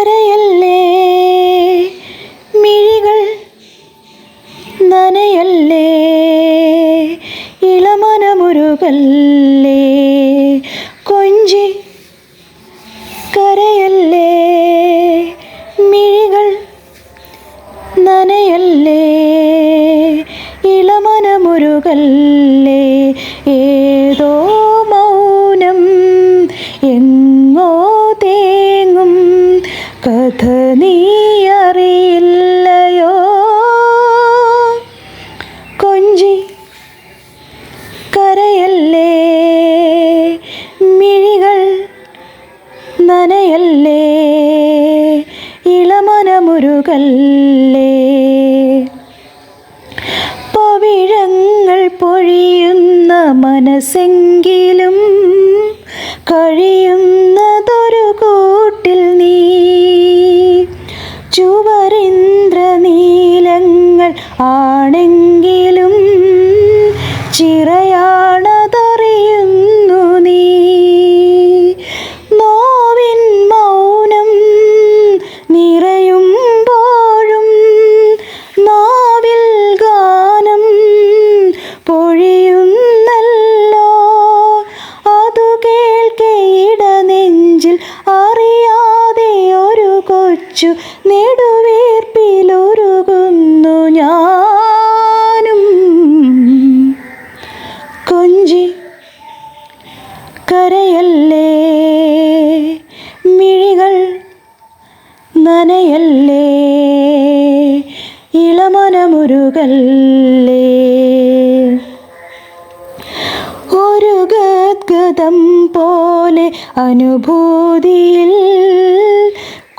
കരയല്ലേ മിഴികൾ നനയല്ലേ? ഇളമനമുരുകല്ലേ? കൊഞ്ചി കരയല്ലേ? മിഴികൾ നനയല്ലേ? ഇളമനമുരുകല്ലേ? ഏതോ മൗനം എങ്ങോ കഥ നീ അറിയില്ലയോ കൊഞ്ചി കരയല്ലേ? മിഴികൾ നനയല്ലേ? ഇളമനമുരുകല്ലേ? പവിഴങ്ങൾ പൊഴിയുന്ന മനസ്സെങ്കിലും കഴിയുന്നതൊരു ആണെങ്കിലും ചിറയാണതറിയുന്നു നീ. നോവിൻ മൗനം നിറയുമ്പോഴും നാവിൽ ഗാനം പൊഴിയുന്നല്ലോ. അതു കേൾക്കേട ഇടനെഞ്ചിൽ അറിയാതെ ഒരു കൊച്ചു നെടുവീർപ്പിലൊരുകുന്നു ഞാനും കൊഞ്ചി കരയല്ലേ? മിഴികൾ നനയല്ലേ? ഇളമനമുരുകല്ലേ? ഒരു ഗദ്ഗതം പോലെ അനുഭൂതിയിൽ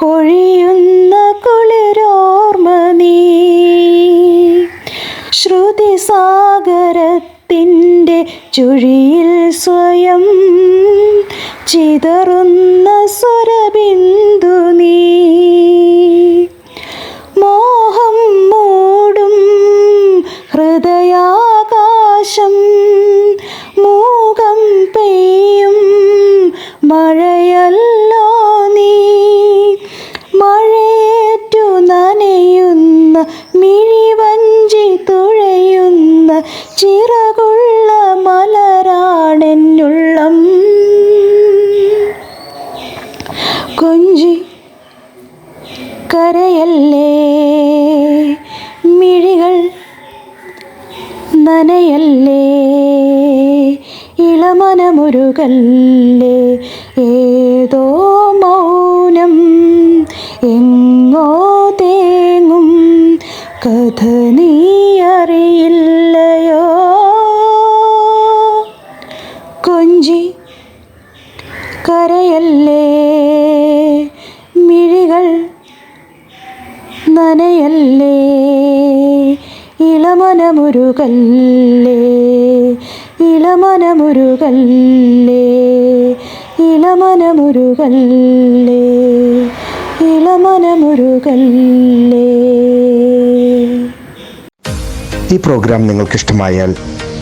കൊഴിയുന്ന കുളിരോർമ്മ നീ. ശ്രുതി സാഗരത്തിന്റെ ചുഴിയിൽ സ്വയം ചിതറുന്ന സ്വരബിന്ദു നീ. മോഹം മൂടും ഹൃദയാകാശം ചിറകുള്ള മലരാണെന്നുള്ളം. കൊഞ്ചി കരയല്ലേ? മിഴികൾ നനയല്ലേ? ഇളമനമുരുകല്ലേ? ഏതോ മൗനം എങ്ങോ തേങ്ങും കഥ നീ കൊഞ്ചി കരയല്ലേ? മിഴികൾ നനയല്ലേ? ഇളമനമുരുകല്ലേ? ഇളമനമുരുകല്ലേ? ഇളമനമുരുകല്ലേ? ഇളമനമുരുകല്ലേ? ഈ പ്രോഗ്രാം നിങ്ങൾക്കിഷ്ടമായാൽ